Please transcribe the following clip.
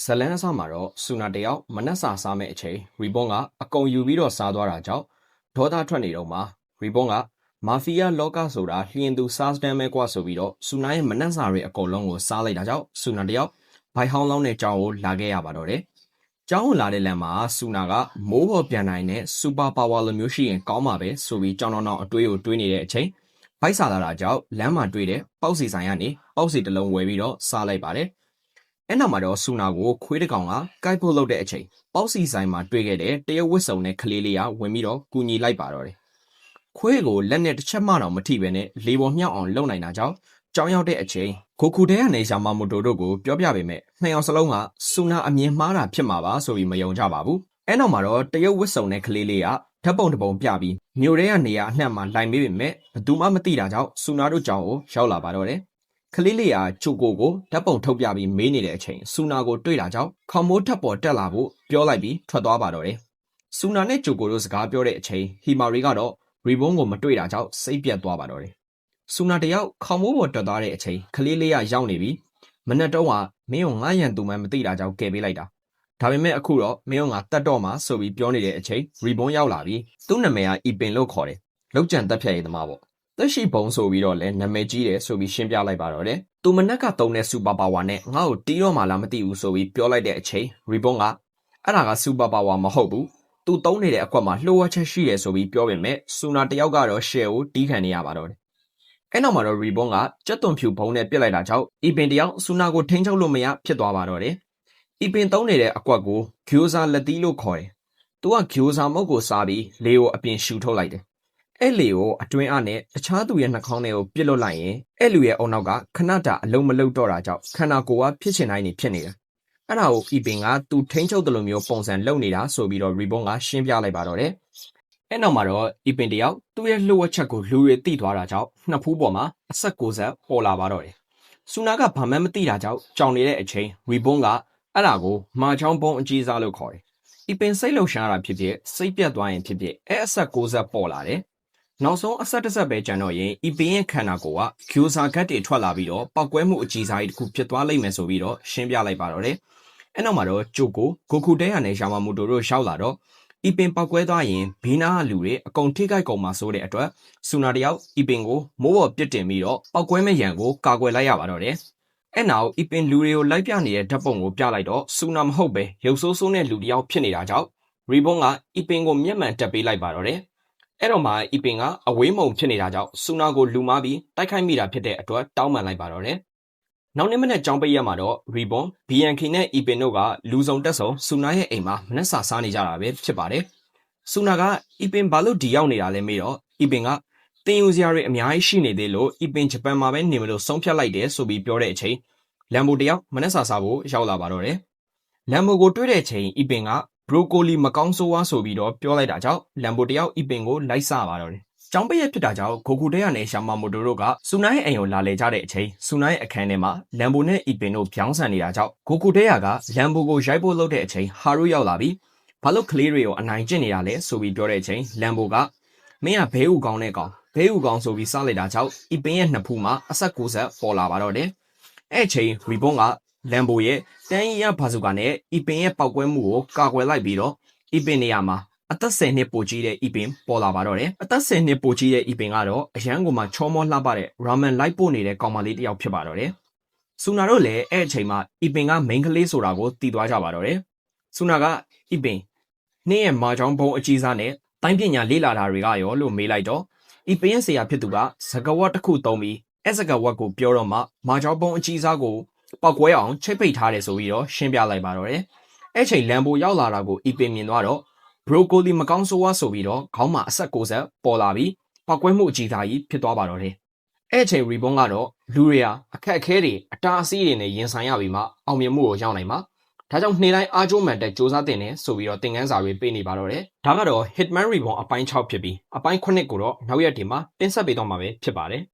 ဇလန်းအစမှာတော့ဆူနာတယောက်မနက်စာစားမဲ့အချိန်ရီဘွန်ကအကုံယူပြီးတော့စားသွားတာကြောင့်ဒေါသထွက်နေတော့မှာရီဘွန်ကမာဖီးယားလောကဆိုတာလျင်သူစားစတမ်းပဲကွာဆိုပြီးတော့ဆူနာရဲ့မနက်စာတွေအကုန်လုံးကိုစားလိုက်တာကြောင့်ဆူနာတယောက်ဘိုင်ဟောင်းလောင်းတဲ့ကြောင်းကိုလာခဲ့ရပါတော့တယ်။ကြောင်းကိုလာတဲ့လမ်းမှာဆူနာကမိုးပေါ်ပြန်နိုင်တဲ့စူပါပါဝါလိုမျိုးရှိရင်ကောင်းမှာပဲဆိုပြီးကြောင်းတောင်းတောင်းအတွေးကိုတွေးနေတဲ့အချိန်ဘိုက်စာလာတာကြောင့်လမ်းမှာတွေ့တဲ့ပေါက်စီဆိုင်ကနေပေါက်စီတစ်လုံးဝယ်ပြီးတော့စားလိုက်ပါတယ်။ အဲ့နောက်မှာတော့ဆူနာကိုခွေးတစ်ကောင်ကကိုက်ဖို့လုပ်တဲ့အချိန်ပေါက်စီဆိုင်မှာတွေ့ခဲ့တဲ့တရုတ်ဝစ်စုံနဲ့ကလေးလေးကဝင်ပြီးတော့ကူညီလိုက်ပါတော့တယ်။ခွေးကိုလက်နဲ့တစ်ချက်မှတော့မထိပဲနဲ့လေပေါ်မြောက်အောင်လုပ်နိုင်တာကြောင့်ကြောင်းရောက်တဲ့အချိန်ကိုကူတဲကနေရှာမမိုတိုတို့ကိုပြောပြပေမဲ့နှစ်ယောက်စလုံးကဆူနာအမြင်မှားတာဖြစ်မှာပါဆိုပြီးမယုံကြပါဘူး။အဲ့နောက်မှာတော့တရုတ်ဝစ်စုံနဲ့ကလေးလေးကဓာတ်ပုံတစ်ပုံပြပြီးမြို့ထဲကနေရာအနှံ့မှာလိုင်မေးပေမဲ့ဘသူမှမသိတာကြောင့်ဆူနာတို့ကြောင့်ကိုရောက်လာပါတော့တယ်။ ကလေးလေးကချိုကိုကိုဓာတ်ပုံထုတ်ပြပြီးမေးနေတဲ့အချိန်ဆူနာကိုတွေ့တာကြောင့်ခေါမိုးထပ်ပေါ်တက်လာဖို့ပြောလိုက်ပြီးထွက်သွားပါတော့တယ်။ဆူနာနဲ့ချိုကိုတို့စကားပြောတဲ့အချိန်ဟီမာရီကတော့ရီဘွန်ကိုမတွေ့တာကြောင့်စိတ်ပြတ်သွားပါတော့တယ်။ဆူနာတယောက်ခေါမိုးပေါ်တက်သွားတဲ့အချိန်ကလေးလေးကရောက်နေပြီးမနက်တော့ကမင်းကိုငားရန်သူမှမသိတာကြောင့်ကယ်ပေးလိုက်တာ။ဒါပေမဲ့အခုတော့မင်းတို့ငါတတ်တော့မှာဆိုပြီးပြောနေတဲ့အချိန်ရီဘွန်ရောက်လာပြီးသူ့နာမည်ကအီပင်လို့ခေါ်တယ်။လောက်ကျန်တက်ဖြတ်ရေးသမားပေါ့။ သက်ရှိဘုံဆိုပြီးတော့လဲနာမည်ကြီးတယ်ဆိုပြီးရှင်းပြလိုက်ပါတော့တယ်။သူမနက်ကတုံးတဲ့စူပါပါဝါနဲ့ငါ့ကိုတီးတော့မှလားမသိဘူးဆိုပြီးပြောလိုက်တဲ့အချိန်ရီဘွန်ကအဲ့ဒါကစူပါပါဝါမဟုတ်ဘူး။သူတုံးနေတဲ့အကွက်မှာလှိုးဝချက်ရှိတယ်ဆိုပြီးပြောပေမဲ့စူနာတယောက်ကတော့ရှယ်ကိုတီးခံနေရပါတော့တယ်။အဲ့နောက်မှာတော့ရီဘွန်ကကြက်သွန်ဖြူဘုံနဲ့ပြစ်လိုက်တာကြောင့်အီပင်တယောက်စူနာကိုထိန်းချုပ်လို့မရဖြစ်သွားပါတော့တယ်။အီပင်တုံးနေတဲ့အကွက်ကိုဂျိုဇာလက်သီးလို့ခေါ်တယ်။သူကဂျိုဇာမုတ်ကိုစားပြီးလေကိုအပြင်ရှူထုတ်လိုက်တယ်။ အဲ့လေကိုအတွင်းအနဲ့တခြားသူရဲ့နှာခေါင်းထဲကိုပစ်လွတ်လိုက်ရင်အဲ့လူရဲ့အုံနောက်ကခဏတာအလုံးမလုံးတော့တာကြောင့်ခန္ဓာကိုယ်ကဖြစ်ချင်တိုင်းနေဖြစ်နေတာ။အဲ့ဒါကိုအီပင်ကသူထိန်းချုပ်တယ်လို့မျိုးပုံစံလုပ်နေတာဆိုပြီးတော့ရီဘွန်ကရှင်းပြလိုက်ပါတော့တယ်။အဲ့နောက်မှာတော့အီပင်တယောက်သူ့ရဲ့လှုပ်ဝက်ချက်ကိုလူတွေသိသွားတာကြောင့်နှစ်ဖူးပေါ်မှာအဆက်ကိုဆက်ပေါ်လာပါတော့တယ်။ဆူနာကဘာမှမသိတာကြောင့်ကြောင်နေတဲ့အချိန်ရီဘွန်ကအဲ့ဒါကိုမာချောင်းပုံအကြီးစားလို့ခေါ်တယ်။အီပင်စိတ်လှုပ်ရှားတာဖြစ်ဖြစ်စိတ်ပြတ်သွားရင်ဖြစ်ဖြစ်အဲ့အဆက်ကိုဆက်ပေါ်လာတယ်။ နောက်ဆုံးအဆက်တစ်ဆက်ပဲကျန်တော့ရင်အီပင်ရဲ့ခန္ဓာကိုယ်ကဂျိုဇာကတ်တွေထွက်လာပြီးတော့ပောက်ကွဲမှုအကြီးစားကြီးတစ်ခုဖြစ်သွားလိမ့်မယ်ဆိုပြီးတော့ရှင်းပြလိုက်ပါတော့တယ်။အဲ့နောက်မှာတော့ဂျိုကိုဂိုကူတဲရနဲ့ရှာမမူတိုတို့ရှောက်လာတော့အီပင်ပောက်ကွဲသွားရင်ဘေးနားကလူတွေအကုန်ထိခိုက်ကုန်မှာဆိုတဲ့အတွက်ဆူနာတယောက်အီပင်ကိုမိုးပေါ်ပစ်တင်ပြီးတော့ပောက်ကွဲမဲ့ရန်ကိုကာကွယ်လိုက်ရပါတော့တယ်။အဲ့နောက်အီပင်လူတွေကိုလိုက်ပြနေတဲ့ဓာတ်ပုံကိုပြလိုက်တော့ဆူနာမဟုတ်ပဲရုပ်ဆိုးဆိုးနဲ့လူတယောက်ဖြစ်နေတာကြောင့်ရီဘွန်ကအီပင်ကိုမျက်မှန်တက်ပေးလိုက်ပါတော့တယ်။ အဲ့တော့မှအီပင်ကအဝေးမုံဖြစ်နေတာကြောင့်ဆူနာကိုလူမားပြီးတိုက်ခိုက်မိတာဖြစ်တဲ့အတွက်တောင်းပန်လိုက်ပါတော့တယ်။နောက်နေ့မနေ့ကြောင်းပိတ်ရက်မှာတော့ရီဘွန် BNK နဲ့အီပင်တို့ကလူစုံတက်ဆုံဆူနာရဲ့အိမ်မှာမနက်စာစားနေကြတာပဲဖြစ်ပါတယ်။ဆူနာကအီပင်ဘာလို့ဒီရောက်နေတာလဲမေးတော့အီပင်ကတင်ယူစရာတွေအများကြီးရှိနေသေးလို့အီပင်ဂျပန်မှာပဲနေမလို့ဆုံးဖြတ်လိုက်တယ်ဆိုပြီးပြောတဲ့အချိန်လမ်ဘိုတယောက်မနက်စာစားဖို့ရောက်လာပါတော့တယ်။လမ်ဘိုကိုတွေ့တဲ့အချိန်အီပင်က ဘရိုကိုလီမကောင်းဆိုးဝါးဆိုပြီးတော့ပြောလိုက်တာကြောင့်လမ်ဘိုတယောက်အီပင်ကိုလိုက်စားပါတော့တယ်။ကျောင်းပိတ်ရက်ဖြစ်တာကြောင့်ဂိုကူတဲရနဲ့ရှာမမိုတိုတို့ကဆူနာရဲ့အိမ်ကိုလာလေကြတဲ့အချိန်ဆူနာရဲ့အခန်းထဲမှာလမ်ဘိုနဲ့အီပင်တို့ပြောင်းဆန်နေတာကြောင့်ဂိုကူတဲရကလမ်ဘိုကိုရိုက်ဖို့လုပ်တဲ့အချိန်ဟာရူရောက်လာပြီးဘာလို့ကလေးတွေကိုအနိုင်ကျင့်နေတာလဲဆိုပြီးပြောတဲ့အချိန်လမ်ဘိုကမင်းကဘဲဥကောင်းတဲ့ကောင်ဘဲဥကောင်းဆိုပြီးစားလိုက်တာကြောင့်အီပင်ရဲ့နှစ်ဖူးမှာအဆက်ကိုဆက်ပေါ်လာပါတော့တယ်။အဲ့ချိန်ရီဘွန်က လမ်ဘိုရဲ့တန်ရီယာဘာဇူကာနဲ့အီပင်ရဲ့ပောက်ကွဲမှုကိုကာကွယ်လိုက်ပြီးတော့အီပင်နေရာမှာအသက်10နှစ်ပိုကြီးတဲ့အီပင်ပေါ်လာပါတော့တယ်။အသက်10နှစ်ပိုကြီးတဲ့အီပင်ကတော့အရန်ကိုမှချောမောလှပတဲ့ရာမန်လိုက်ပို့နေတဲ့ကောင်မလေးတစ်ယောက်ဖြစ်ပါတော့တယ်။ဆူနာတို့လည်းအဲ့အချိန်မှာအီပင်ကမိန်းကလေးဆိုတာကိုသိသွားကြပါတော့တယ်။ဆူနာကအီပင်နှင်းရဲ့မာချောင်းဘုံအကြီးစားနဲ့တိုင်းပညာလေ့လာတာတွေကရောလို့မေးလိုက်တော့အီပင်ရဲ့ဆရာဖြစ်သူကစကဝတ်တစ်ခုသုံးပြီးအဲ့စကဝတ်ကိုပြောတော့မှမာချောင်းဘုံအကြီးစားကို ပောက်ကွဲအောင်ချိတ်ပိတ်ထားတယ်ဆိုပြီးတော့ရှင်းပြလိုက်ပါတော့တယ်။အဲ့ချိန်လမ်ဘိုရောက်လာတာကိုအီပင်မြင်သွားတော့ဘရိုကိုလီမကောင်းဆိုးဝါးဆိုပြီးတော့ခေါင်းမှာအဆက်ကိုဆက်ပေါ်လာပြီးပောက်ကွဲမှုအကြီးသားကြီးဖြစ်သွားပါတော့တယ်။အဲ့ချိန်ရီဘွန်ကတော့လူတွေဟာအခက်အခဲတွေအတားအဆီးတွေနဲ့ရင်ဆိုင်ရပြီးမှအောင်မြင်မှုကိုရောက်နိုင်မှာဒါကြောင့်နေ့တိုင်းအားကျိုးမှန်တဲ့စ조사တင်နေဆိုပြီးတော့သင်ခန်းစာတွေပေးနေပါတော့တယ်။ဒါကတော့ Hitman Reborn အပိုင်း6ဖြစ်ပြီးအပိုင်း9ကိုတော့နောက်ရက်ဒီမှာတင်ဆက်ပေးတော့မှာပဲဖြစ်ပါတယ်။